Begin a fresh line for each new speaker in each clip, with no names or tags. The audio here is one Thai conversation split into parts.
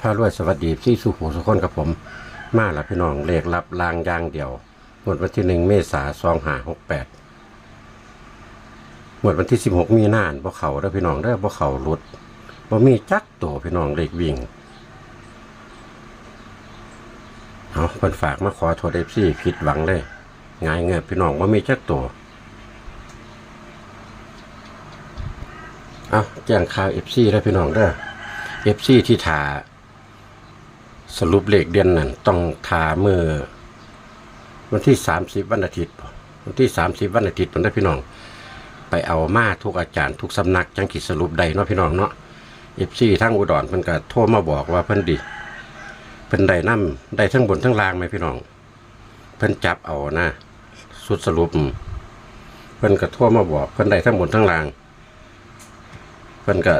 พารวยสวัสดีที่สุขุสุคนกับผม มาละพี่น้องเลขรับลางยางเดียวหมดวันที่หนึ่งเมษาสองหาหกแปดหมดวันที่สิบหกมีนานบ่เขาเด้อพี่น้องเด้อบ่เขาหลุดบ่มีจักตัวพี่น้องเลขวิ่งเอาเพิ่นฝากมาขอโทษเอฟซีผิดหวังเลยงายเงินพี่น้องบ่มีจักตัวเอาแจ้งข่าวเอฟซีแล้วพี่น้องเด้อเอฟซีที่ทา สรุปเลขเดือนนั้นต้องทาเมื่อวันที่สามสิบวันอาทิตย์วันที่สามสิบวันอาทิตย์ผมได้พี่น้อง ไปเอามาทุกอาจารย์ ทุกสำนักจังขีดสรุปใดเนาะพี่น้องเนาะเอฟซีทั้งอุดรเพิ่นก็โทรมาบอกว่าเพิ่นดีเพิ่นได้นํได้ทั้งบนทั้งล่างไหมพี่น้อง เพิ่นจับเอานะสุดสรุป เพิ่นก็โทรมาบอกเพิ่นได้ทั้งบนทั้งล่าง เพิ่นก็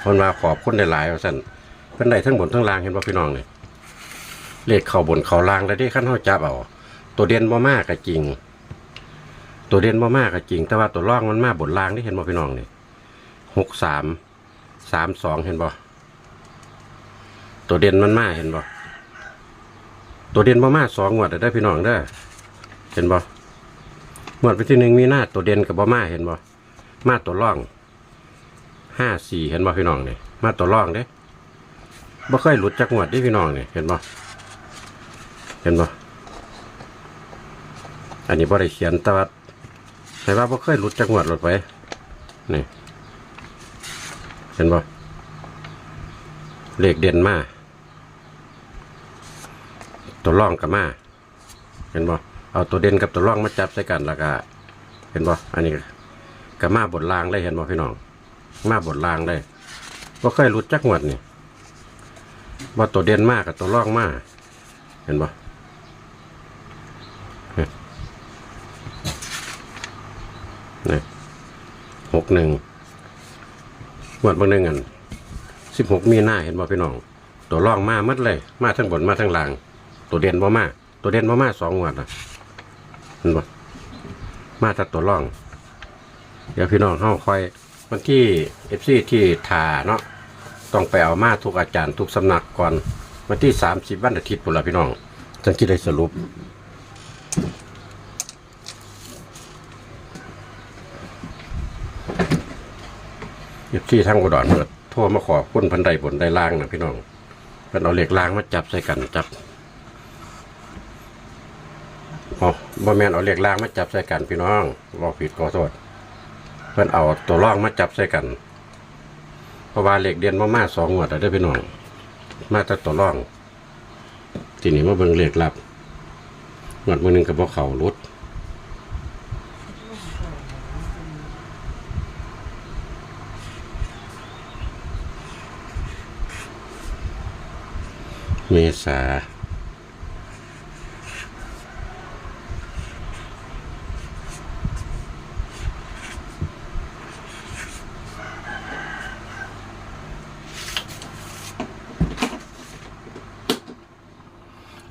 เพิ่นมาขอบคุณหลายๆว่าซั่นเพิ่นได้ทั้งบนทั้งล่างเห็นบ่พี่น้องเนี่ย เลขเข้าบนเข้าล่างแล้วที่ขั้นเฮาจับเอาตัวเด่นบ่มากก็จริง ตัวเด่นบ่มากก็จริง แต่ว่าตัวร่องมันมากบนล่างที่เห็นบ่พี่น้องนี่หกสามสามสองเห็นบ่ตัวเด่นมันมากเห็นบ่ตัวเด่นบ่มากสองงวดได้พี่น้องเด้เห็นบ่งวดไปที่หนึ่งมีหน้าตัวเด่นกับบ่มากเห็นบ่มาตัวร่องห้าสี่เห็นบ่พี่น้องนี่มาตัวร่องเด้บ่เคยหลุดจากงวดเด้พี่น้องนี่เห็นบ่ เห็นบ่อันนี้บ่ได้เขียนแต่ว่าให้ว่าบ่เคยหลุดจากงวดหลุดไปนี่เห็นบ่เลขเด่นมาตัวร่องกับมาเห็นบ่เอาตัวเด่นกับตัวร่องมาจับใส่กันแล้วก็เห็นบ่อันนี้ก็มาบนรางเลยเห็นบ่พี่น้อง มาบทลางเลยว่เคยรู้จักหวดนี่ว่าตัวเด่นมากกับตัวร่องมาเห็นบ่ ปะหกหนึ่งหวดบางหนึ่งอันสิบหกมีหน้าเห็นบ่พี่น้อง ตัวร่องมามัดเลย มาทั้งบนมาทั้งล่าง ตัวเด่นบ่มาตัวเด่นบ่มาสองวดนะเห็นบ่มาแต่ตัวร่อง เดี๋ยวพี่น้องเข้าคอยวันที่เอฟซีที่ทาเนาะต้องไปเอามาทุกอาจารย์ทุกสำนักก่อนวันที่สามสิบวันอาทิตย์ปุ่นละพี่น้องจังที่ได้สรุป เอฟซีทั้งอุดรเปิดโทรมาขอบคุณพันใดบนได้ล่างนะพี่น้องเพิ่นเอาเหล็กล่างมาจับใส่กันจับอ๋อบ่แมนเอาเหล็กล่างมาจับใส่กันพี่น้องบอกผิดขอโทษเพิ่นเอาตัวร่องมาจับใส่กันเพราะว่าเหล็กเดียนมามาสองงวแล้วได้พี่น้อง มาแต่ตัวร่องทีนี้มาเบิ่งเหล็กลับงวดมือหนึ่งกับพวกเขารุด ษา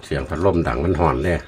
เสียงพัดลมดังมันหอนเลย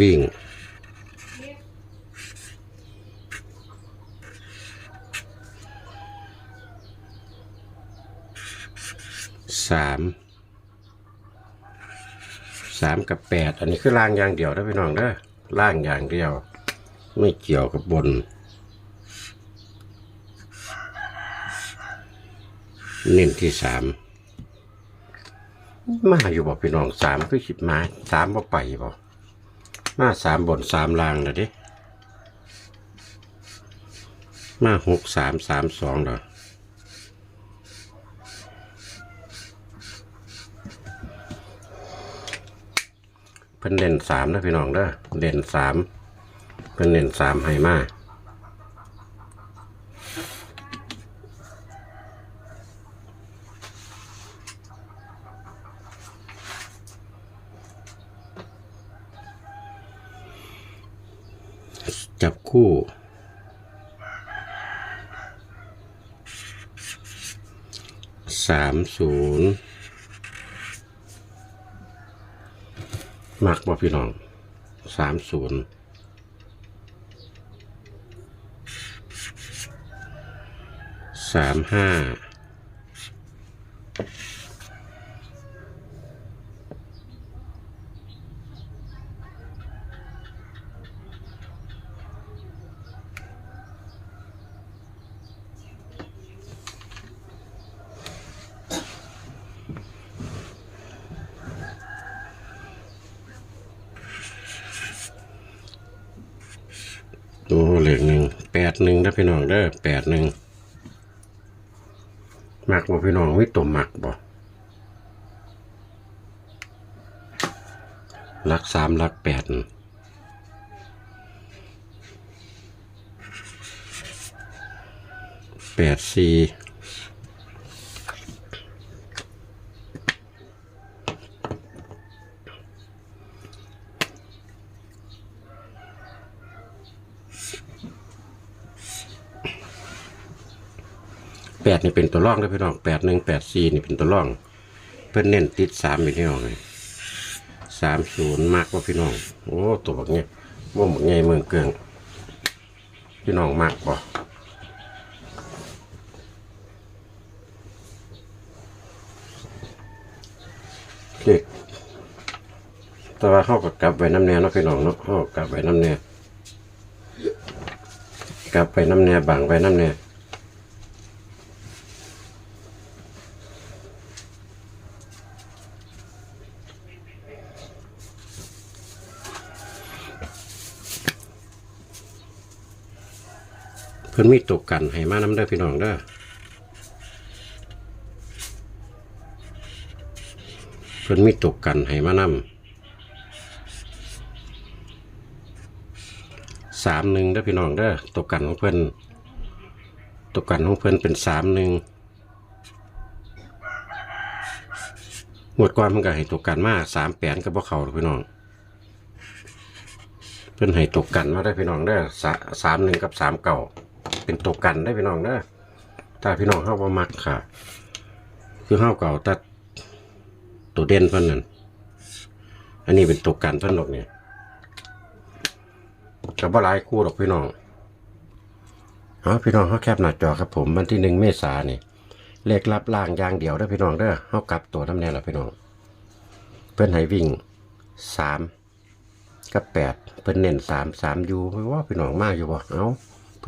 วิ่ง สาม สามกับแปด อันนี้คือล่างอย่างเดียวนะพี่น้องเด้อล่างอย่างเดียว ไม่เกี่ยวกับบนเน้นที่สามมาอยู่บอกพี่น้องสามคือคิดมาสามบ่ไปบอก มาสามบนสามลางเลยดิมาหกสามสามสองเหรอเพิ่นเด่นสามนะพี่น้องเด้อเด่นสามเพิ่นเด่นสามให้มา จับคู่ สามศูนย์มักบ่พี่น้องสามศูนย์สามห้า เลขหนึ่งแปดหนึ่งถ้าพี่น้องเด้อแปดหนึ่งหมักบ่พี่น้องไม่ตัวมักบ่รักสามรักแปดแปดสี่ ปดนี่เป็นตัวร่องนะพี่น้องแปดหนึ่งแปดสี่นี่เป็นตัวร่อง เพื่อนเน้นติดสามพี่น้องเลยสามศูนย์มากกว่าพี่น้อง โอ้ตัวแบบนี้ว่าหมดไงเมืองเกิงพี่น้องมากกว่าเด็กแต่ว่าเข้ากับกลับไว้น้ำแน่เนาะพี่น้องเนาะเข้ากับกลับไว้น้ำแน่กลับไปน้ำแน่บังไว้น้ำแน่ พิ่นมีตกกันให้มาน้ำเด้อพี่น้องเด้อเพิ่นมีตกกันให้มานำสามหนึ่งเด้อพี่น้องเด้อตกกันของเพิ่นตกกันของเพิ่นเป็นสามหนึ่งหมวดก่อนมันก็ให้ตกกันมาสามแปดกับพวกเขาเด้อพี่น้องเพิ่นให้ตกกันมาได้พี่น้องเด้อสามหนึ่งกับสามเก่า เป็นตกกันได้พี่น้องเด้อถ้าพี่น้องเข้ามามักค่ะ คือเข้าเก่าแต่ตัวเด่นเพิ่นนั่นอันนี้เป็นตกกันเพิ่นหรอกเนี่ยกับว่าหลายคู่หรอกพี่น้องเอาพี่น้องเขาแคบหน้าจอครับผมวันที่หนึ่งเมษายนนี่เลขลับล่างยางเดียวได้พี่น้องเด้อเขากลับตัวน้ำแน่ละพี่น้อง เพิ่อนให้วิ่งสามกับแปดเพิ่อนเน้นสามสามยูไม่ว่าพี่น้องมากอยู่บ่เอ้า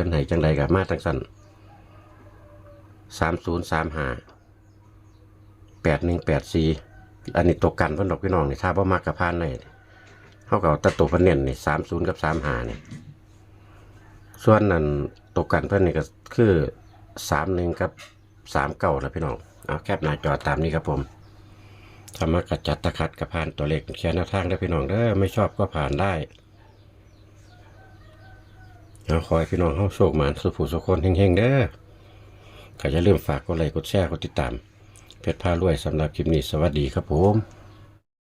พิ่นให้จังใดกับมาทั้งสั้นสามศูนย์สามห้าแปดหนึ่งแปดสี่อันนี้ตกกันเพิ่นดอกพี่น้องนี่ถ้าบ่มากกับพานในเท่ากับตะตัวเพิ่นเน้นนี่สามศูนย์กับสามห้านี่ส่วนนั้นตกกันเพิ่นนี่ก็คือสามหนึ่งกับสามเก้านะพี่น้องเอาแคบหน้าจอตามนี้ครับผมธรรมะกัจจัตตะขัดกับผ่านตัวเลขแค่หน้าทางได้พี่น้องเด้อไม่ชอบก็ผ่านได้ เอาขอยพี่น้องเข้าโชคหมานสุภูสุขคนเฮงๆเด้อก็อย่าลืมฝากกดไลค์กดแชร์กดติดตาม เพชรพารวยสำหรับคลิปนี้สวัสดีครับผม